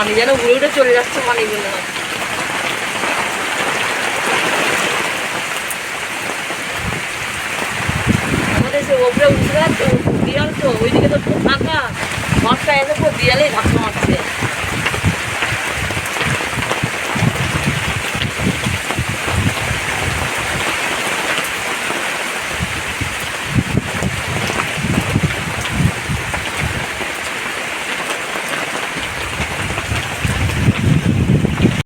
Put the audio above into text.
আমি যেন উড়ে উড়ে চলে যাচ্ছে মানে পানিগুলো আমাদের সে ওপরে উঠে যাচ্ছে, বিড়াল তো, ওইদিকে তো ফাঁকা। ঘরটা এসে পুরো বিড়ালেই ধাক্কা মারছে।